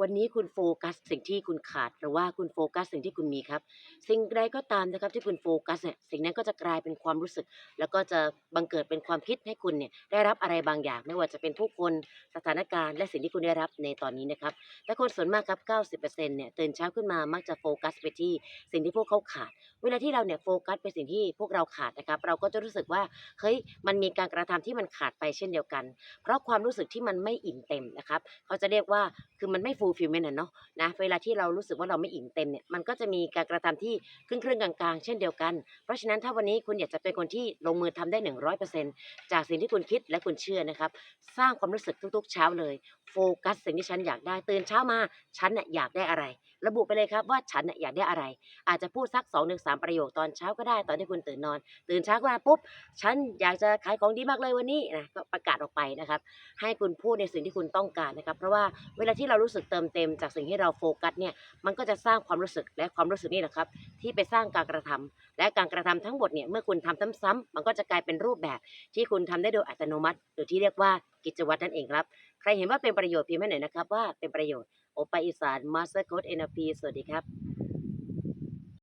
วันนี้คุณโฟกัสสิ่งที่คุณขาดหรือว่าคุณโฟกัสสิ่งที่คุณมีครับ สิ่งใดก็ตามนะครับที่คุณโฟกัสเนี่ยสิ่งนั้นก็จะกลายเป็นความรู้สึก แล้วก็จะบังเกิดเป็นความคิดให้คุณเนี่ยได้รับอะไรบางอย่าง ไม่ว่าจะเป็นผู้คนสถานการณ์และสิ่งที่คุณได้รับในตอนนี้นะครับแต่คนส่วนมากครับ 90%เนี่ยตื่นเช้าขึ้นมามักจะโฟกัสไปที่สิ่งที่พวกเขาขาด เวลาที่เราเนี่ยโฟกัสไปสิ่งที่พวกเราขาดนะครับ เราก็จะรู้สึกว่าเฮ้ยมันมีการกระทำที่มันขาดไปเช่นเดียวกัน เพราะความรู้สึกที่มันไม่อิ่มเต็มนะครับเขาจะเรียกว่าคือมันไม่ fulfillment อะเนาะนะเวลาที่เรารู้สึกว่าเราไม่อิ่มเต็มเนี่ยมันก็จะมีการกระทำที่ครึ่งครึ่งๆกลางๆ เช่นเดียวกัน เพราะฉะนั้นถ้าวันนี้คุณอยากจะเป็นคนที่ลงมือทำได้ 100%จากสิ่งที่คุณคิดและคุณเชื่อนะครับ สร้างความรู้สึกทุกๆ เช้าเลยโฟกัสสิ่งที่ฉันอยากได้ตื่นเช้ามาฉันน่ะอยากได้อะไร ระบุไปเลยครับว่าฉันน่ะอยากได้อะไร อาจจะพูดสัก2อถึงสประโยคตอนเช้าก็ได้ตอนที่คุณตื่นนอน ตื่นเช้ามาปุ๊บฉันอยากจะขายของดีมากเลยวันนี้นะก็ประกาศออกไปนะครับ ให้คุณพูดในสิ่งที่คุณต้องการนะครับ เพราะว่าเวลาที่เรารู้สึกเติมเต็มจากสิ่งที่เราโฟกัสเนี่ยมันก็จะสร้างความรู้สึกและความรู้สึกนี่แหละครับ ที่ไปสร้างการกระทำและการกระทำทั้งหมดเนี่ยเมื่อคุณทำซ้ำๆมันก็จะกลายเป็นรูปแบบที่คุณทำได้โดยอัตโนมัติ หรือที่เรียกว่ากิจวัตรนั่นเองครับ ใครเห็นว่าเป็นประโยชน์พิมพ์ให้หน่อยนะครับว่าเป็นประโยชน์โอไปอีสานมาสเตอร์โค้ดเอ็นพีสวัสดีครับ